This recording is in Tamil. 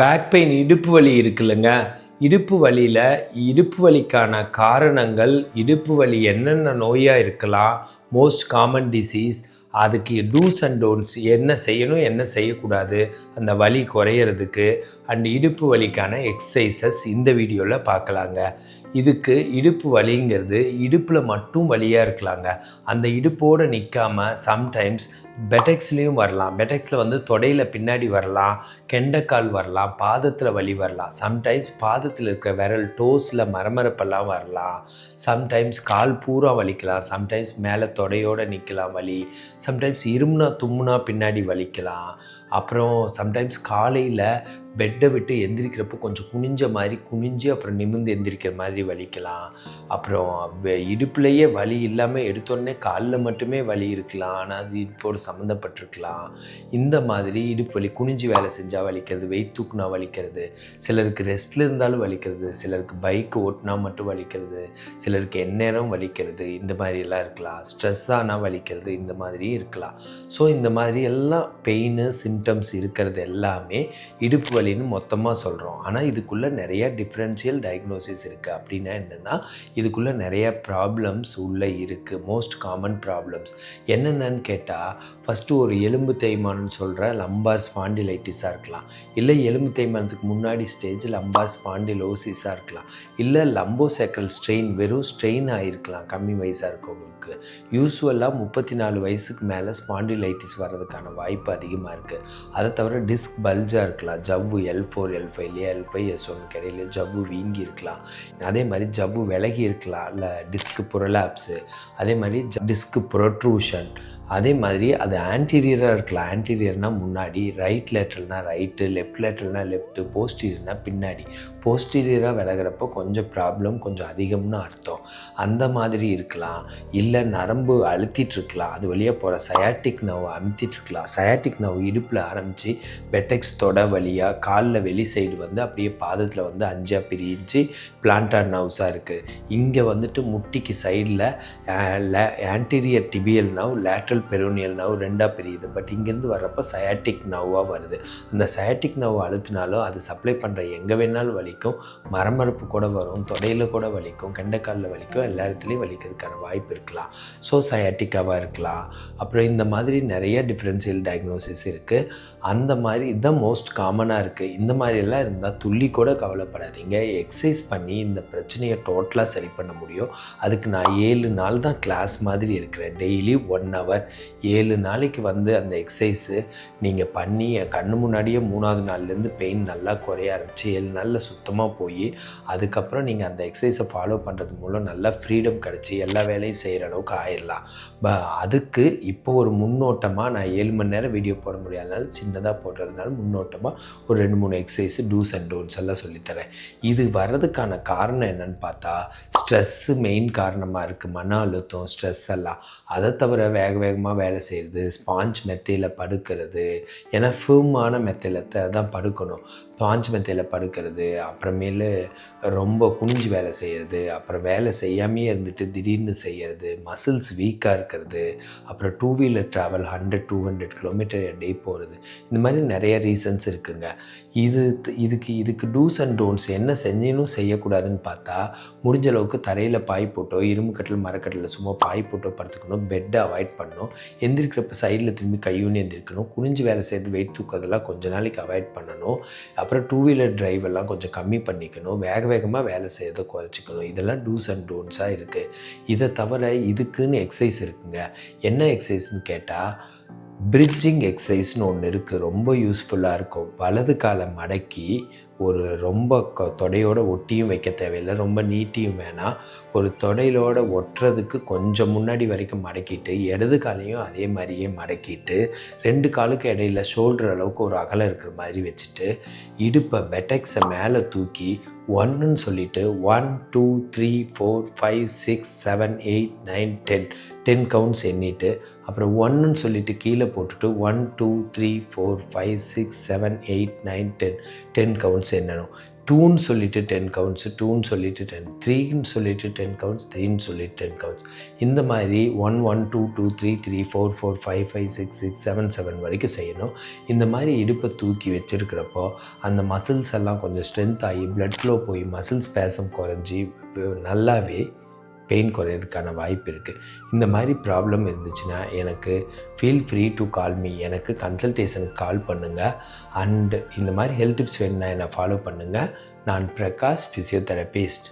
பேக் பெயின் இடுப்பு வலி இருக்குல்லங்க. இடுப்பு வலியில் இடுப்பு வலிக்கான காரணங்கள் இடுப்பு வலி என்னென்ன நோயாக இருக்கலாம் மோஸ்ட் காமன் டிசீஸ் அதுக்கு டூஸ் அண்ட் டோன்ட்ஸ் என்ன செய்யணும் என்ன செய்யக்கூடாது அந்த வலி குறையிறதுக்கு அண்ட் இடுப்பு வலிக்கான எக்ஸசைசஸ் இந்த வீடியோவில் பார்க்கலாங்க. இதுக்கு இடுப்பு வலிங்கிறது இடுப்பில் மட்டும் வலியாக இருக்கலாங்க. அந்த இடுப்போடு நிற்காமல் சம்டைம்ஸ் பெட்டெக்ஸ்லேயும் வரலாம். பெட்டெக்ஸில் வந்து தொடையில் பின்னாடி வரலாம் கெண்டைக்கால் வரலாம் பாதத்தில் வலி வரலாம். சம்டைம்ஸ் பாதத்தில் இருக்கிற விரல் டோஸில் மரமரப்பெல்லாம் வரலாம். சம்டைம்ஸ் கால் பூரா வலிக்கலாம். சம்டைம்ஸ் மேலே தொடையோடு நிற்கலாம் வலி. சம்டைம்ஸ் இருமுனா தும்முனா பின்னாடி வலிக்கலாம். அப்புறம் சம்டைம்ஸ் காலையில் பெட்டை விட்டு எந்திரிக்கிறப்போ கொஞ்சம் குனிஞ்ச மாதிரி குனிஞ்சு அப்புறம் நிமிர்ந்து எந்திரிக்கிற மாதிரி வலிக்கலாம். அப்புறம் இடுப்புலையே வலி இல்லாமல் எடுத்தோடனே காலில் மட்டுமே வலி இருக்கலாம். ஆனால் அது இப்போது சம்மந்தப்பட்டிருக்கலாம். இந்த மாதிரி இடுப்பு வலி குனிஞ்சு வேலை செஞ்சால் வலிக்கிறது வெயிட் தூக்குனா வலிக்கிறது சிலருக்கு ரெஸ்ட்டில் இருந்தாலும் வலிக்கிறது சிலருக்கு பைக் ஓட்டினா மட்டும் வலிக்கிறது சிலருக்கு எந்நேரம் வலிக்கிறது இந்த மாதிரி எல்லாம் இருக்கலாம். ஸ்ட்ரெஸ் ஆனால் வலிக்கிறது இந்த மாதிரி இருக்கலாம். ஸோ இந்த மாதிரி எல்லாம் பெயின் சிம்டம்ஸ் இருக்கிறது எல்லாமே இடுப்பு வலி வலின்னு மொத்தமாக சொல்கிறோம் ஆனால் இதுக்குள்ளே நிறைய டிஃப்ரென்ஷியல் டயக்னோசிஸ் இருக்குது அப்படின்னா என்னென்னா இதுக்குள்ளே நிறைய ப்ராப்ளம்ஸ் உள்ளே இருக்குது மோஸ்ட் காமன் ப்ராப்ளம்ஸ் என்னென்னு கேட்டால் ஃபஸ்ட்டு ஒரு எலும்பு தேய்மானம்னு சொல்கிற லம்பார் ஸ்பாண்டிலைட்டிஸாக இருக்கலாம். இல்லை எலும்பு தேய்மானத்துக்கு முன்னாடி ஸ்டேஜ் லம்பார் ஸ்பாண்டிலோசிஸாக இருக்கலாம். இல்லை லம்போசைக்கல் ஸ்ட்ரெயின் வெறும் ஸ்ட்ரெயின் ஆகிருக்கலாம் கம்மி வயசாக இருக்கவங்களுக்கு. யூஸ்வலாக முப்பத்தி நாலு வயசுக்கு மேலே ஸ்பாண்டிலைட்டிஸ் வர்றதுக்கான வாய்ப்பு அதிகமாக இருக்குது அதை தவிர டிஸ்க் பல்ஜாக இருக்கலாம். ஜவ்வு எல் ஃபோர் எல் ஃபைவ்லையே எல் ஃபைவ் எஸ் ஒன்னுக்கு இடையில ஜவ்வு வீங்கி இருக்கலாம் அதே மாதிரி ஜவ்வு விலகி இருக்கலாம் இல்லை டிஸ்க் புரலாப்ஸு. அதே மாதிரி டிஸ்க் ப்ரொட்ரூஷன் அதே மாதிரி அது ஆன்டீரியராக இருக்கலாம் ஆன்டீரியர்னால் முன்னாடி ரைட் லேட்ரல்னா ரைட்டு லெஃப்ட் லேட்ரல்னா லெஃப்ட்டு போஸ்டீரியர்னால் பின்னாடி. போஸ்டீரியராக விலகிறப்போ கொஞ்சம் ப்ராப்ளம் கொஞ்சம் அதிகம்னு அர்த்தம். அந்த மாதிரி இருக்கலாம். இல்லை நரம்பு அழுத்திட்டுருக்கலாம் அது வழியாக போகிற சயாட்டிக் நவ் அமுத்திட்டுருக்கலாம் சயாட்டிக் நவ் இடுப்பில் ஆரம்பித்து பெட்டெக்ஸ் தொட வழியாக காலில் வெளி சைடு வந்து அப்படியே பாதத்தில் வந்து அஞ்சாக பிரிஞ்சு பிளான்டார் நவ்ஸாக இருக்குது இங்கே வந்துட்டு முட்டிக்கு சைடில் anterior tibial nerve lateral peroneal nerve ரெண்டாக பிரியுது. பட் இங்கேருந்து வர்றப்போ சயாட்டிக் நவ்வாக வருது. அந்த சயாட்டிக் நவ் அழுத்தினாலும் அது சப்ளை பண்ணுற எங்கே வேணாலும் வலிக்கும். மரமரப்பு கூட வரும் தொடையில் கூட வலிக்கும் கெண்டைக்காலில் வலிக்கும் எல்லா இடத்துலையும் வலிக்கிறதுக்கான வாய்ப்பு இருக்கலாம். ஸோ சயாட்டிக்காவாக இருக்கலாம். அப்புறம் இந்த மாதிரி நிறைய டிஃப்ரென்ஷியல் டயக்னோசிஸ் இருக்குது அந்த மாதிரி இதுதான் மோஸ்ட் காமனாக இருக்குது இந்த மாதிரி எல்லாம் இருந்தால் துள்ளி கூட கவலைப்படாதீங்க. எக்ஸசைஸ் பண்ணி இந்த பிரச்சனையை டோட்டலாக சரி பண்ண முடியும். அதுக்கு நான் ஏழு நாள் தான் கிளாஸ் மாதிரி இருக்கிறேன். டெய்லி ஒன் ஹவர் ஏழு நாளைக்கு வந்து அந்த எக்ஸசைஸு நீங்கள் பண்ணி என் கண்ணு முன்னாடியே மூணாவது நாள்லேருந்து பெயின் நல்லா குறைய ஆரம்பிச்சு ஏழு நாளில் சுத்தமாக போய் அதுக்கப்புறம் நீங்கள் அந்த எக்ஸசைஸை ஃபாலோ பண்ணுறது மூலம் நல்லா ஃப்ரீடம் கிடச்சி எல்லா வேலையும் செய்கிற அளவுக்கு ஆயிடலாம் ப அதுக்கு இப்போ ஒரு முன்னோட்டமாக நான் ஏழு மணி நேரம் வீடியோ போட முடியாதனால சின்னதாக போடுறதுனால முன்னோட்டமாக ஒரு ரெண்டு மூணு எக்ஸசைஸ் டூஸ் அண்ட் டோன்ஸ் எல்லாம் சொல்லித்தரேன். இது வர்றதுக்கான காரணம் என்னன்னு பார்த்தா ஸ்ட்ரெஸ்ஸு மெயின் காரணமாக இருக்குது மன அழுத்தம் ஸ்ட்ரெஸ் எல்லாம். அதை தவிர வேக வேகமாக வேலை செய்கிறது ஸ்பாஞ்ச் மெத்தையில் படுக்கிறது. ஏன்னா ஃபேமான மெத்தையில் தான் படுக்கணும். ஸ்பாஞ்ச் மெத்தையில் படுக்கிறது அப்புறமேலு ரொம்ப குனிஞ்சு வேலை செய்கிறது அப்புறம் வேலை செய்யாமையே இருந்துட்டு திடீர்னு செய்கிறது மசில்ஸ் வீக்காக இருக்கிறது அப்புறம் two wheeler travel hundred two hundred kilometre day போகிறது இந்த மாதிரி நிறைய ரீசன்ஸ் இருக்குங்க. இது இதுக்கு இதுக்கு டூஸ் அண்ட் டோன்ட்ஸ் என்ன செஞ்சினும் செய்யக்கூடாதுன்னு பார்த்தா முடிஞ்ச அளவுக்கு தரையில் பாய் போட்டோ இரும்பு கட்டில் மரக்கட்டில் சும்மா பாய் போட்டோ படுத்துக்கணும் பெட்டை அவாய்ட் பண்ணணும் எந்திரிக்கிறப்ப சைடில் திரும்பி கையூன்னு எந்திரிக்கணும் குனிஞ்சு வேலை செய்து வெயிட் தூக்கிறதெல்லாம் கொஞ்ச நாளைக்கு அவாய்ட் பண்ணணும் அப்புறம் டூ வீலர் டிரைவ் எல்லாம் கொஞ்சம் கம்மி பண்ணிக்கணும் வேக வேகமாக வேலை செய்யறதை குறைச்சிக்கணும் இதெல்லாம் டூஸ் அண்ட் டோன்ட்ஸாக இருக்குது இதை தவிர இதுக்குன்னு எக்ஸசைஸ் இருக்குங்க. என்ன எக்ஸசைஸ்னு கேட்டால் பிரிட்ஜிங் எக்ஸசைஸ்னு ஒன்று இருக்குது ரொம்ப யூஸ்ஃபுல்லாக இருக்கும். வலது காலை மடக்கி ஒரு ரொம்ப க- தொடையோட ஒட்டியும் வைக்க தேவையில்லை. ரொம்ப நீட்டியும் வேணாம். ஒரு தொடையிலோட ஒட்டுறதுக்கு கொஞ்சம் முன்னாடி வரைக்கும் மடக்கிட்டு இடது காலையும் அதே மாதிரியே மடக்கிட்டு ரெண்டு காலுக்கு இடையில ஷோல்டர் அளவுக்கு ஒரு அகலம் இருக்கிற மாதிரி வச்சுட்டு இடுப்பை பெட்டெக்ஸை மேலே தூக்கி ஒன்றுன்னு சொல்லிவிட்டு one two three four five six seven eight nine ten ten counts எண்ணிட்டு அப்புறம் ஒன்றுன்னு சொல்லிட்டு கீழே போட்டுட்டு one two three four five six seven eight nine ten ten counts என்னணும்? டூன்னு சொல்லிவிட்டு டென் கவுண்ட்ஸ் டூன்னு சொல்லிவிட்டு டென் த்ரீன்னு சொல்லிவிட்டு டென் கவுண்ட்ஸ் த்ரீன்னு சொல்லிட்டு டென் கவுண்ட்ஸ் இந்த மாதிரி one one two two three three four four five five six six seven seven வரைக்கும் செய்யணும். இந்த மாதிரி இடுப்பை தூக்கி வச்சுருக்கிறப்போ அந்த மசில்ஸ் எல்லாம் கொஞ்சம் ஸ்ட்ரென்த் ஆகி பிளட் ஃப்ளோ போய் மசில்ஸ் பேசம் குறைஞ்சி நல்லாவே பெயின் குறையிறதுக்கான வாய்ப்பு இருக்குது இந்த மாதிரி ப்ராப்ளம் இருந்துச்சுன்னா எனக்கு feel free to call me எனக்கு கன்சல்டேஷனுக்கு கால் பண்ணுங்கள் அண்டு இந்த மாதிரி ஹெல்த் டிப்ஸ் வேணும்னா என்னை ஃபாலோ பண்ணுங்கள் நான் பிரகாஷ் ஃபிசியோதெரபிஸ்ட்